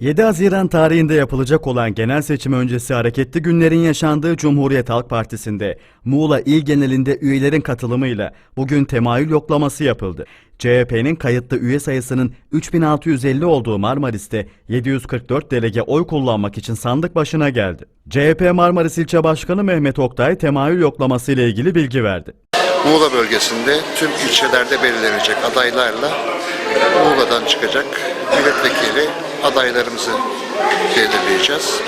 7 Haziran tarihinde yapılacak olan genel seçim öncesi hareketli günlerin yaşandığı Cumhuriyet Halk Partisi'nde Muğla il genelinde üyelerin katılımıyla bugün temayül yoklaması yapıldı. CHP'nin kayıtlı üye sayısının 3650 olduğu Marmaris'te 744 delege oy kullanmak için sandık başına geldi. CHP Marmaris İlçe Başkanı Mehmet Oktay temayül yoklaması ile ilgili bilgi verdi. Muğla bölgesinde tüm ilçelerde belirlenecek adaylarla Muğla'dan çıkacak milletvekili adaylarımızı belirleyeceğiz.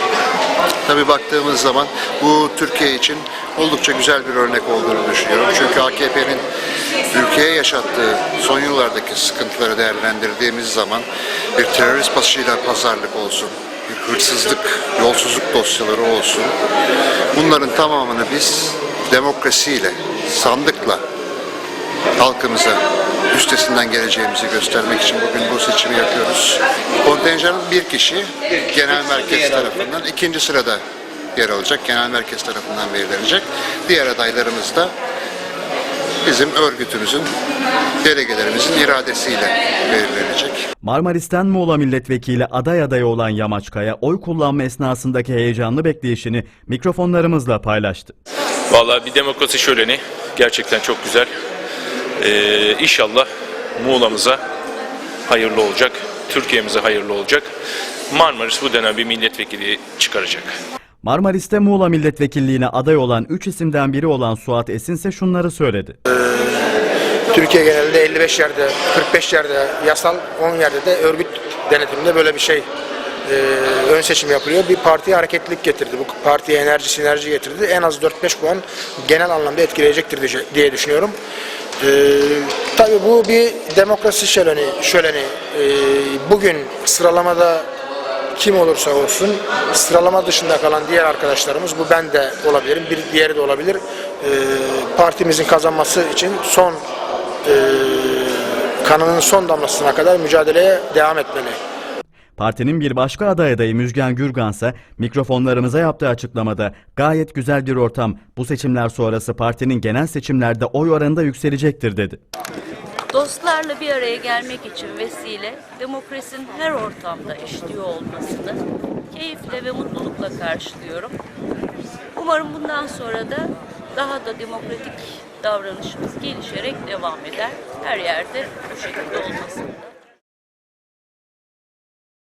Tabii baktığımız zaman bu Türkiye için oldukça güzel bir örnek olduğunu düşünüyorum. Çünkü AKP'nin ülkeye yaşattığı son yıllardaki sıkıntıları değerlendirdiğimiz zaman bir terörist başıyla pazarlık olsun, bir hırsızlık, yolsuzluk dosyaları olsun. Bunların tamamını biz demokrasiyle, sandıkla halkımıza üstesinden geleceğimizi göstermek için bugün bu seçimi yapıyoruz. Kontenjanın bir kişi genel merkez tarafından ikinci sırada yer alacak. Genel merkez tarafından belirlenecek. Diğer adaylarımız da bizim örgütümüzün, delegelerimizin iradesiyle belirlenecek. Marmaris'ten Muğla Milletvekili aday adayı olan Yamaçkaya oy kullanma esnasındaki heyecanlı bekleyişini mikrofonlarımızla paylaştı. Vallahi bir demokrasi şöleni gerçekten çok güzel. Ee, inşallah Muğla'mıza hayırlı olacak, Türkiye'mize hayırlı olacak. Marmaris bu dönem bir milletvekili çıkaracak. Marmaris'te Muğla milletvekilliğine aday olan 3 isimden biri olan Suat Esin ise şunları söyledi. Türkiye genelinde 55 yerde, 45 yerde yasal, 10 yerde de örgüt denetiminde böyle bir şey e, ön seçim yapılıyor. Bir partiye hareketlilik getirdi. Bu partiye enerji, sinerji getirdi. En az 4-5 puan genel anlamda etkileyecektir diye- diye düşünüyorum. E, tabii bu bir demokrasi şöleni. şöleni. E, bugün sıralamada kim olursa olsun sıralama dışında kalan diğer arkadaşlarımız bu ben de olabilirim, bir diğeri de olabilir. Ee, partimizin kazanması için son e, kanının son damlasına kadar mücadeleye devam etmeli. Partinin bir başka aday adayı Müjgan Gürgan ise mikrofonlarımıza yaptığı açıklamada gayet güzel bir ortam, bu seçimler sonrası partinin genel seçimlerde oy oranında yükselecektir dedi. Dostlarla bir araya gelmek için vesile, demokrasinin her ortamda işliyor olmasını keyifle ve mutlulukla karşılıyorum. Umarım bundan sonra da daha da demokratik davranışımız gelişerek devam eder. Her yerde bu şekilde olmasını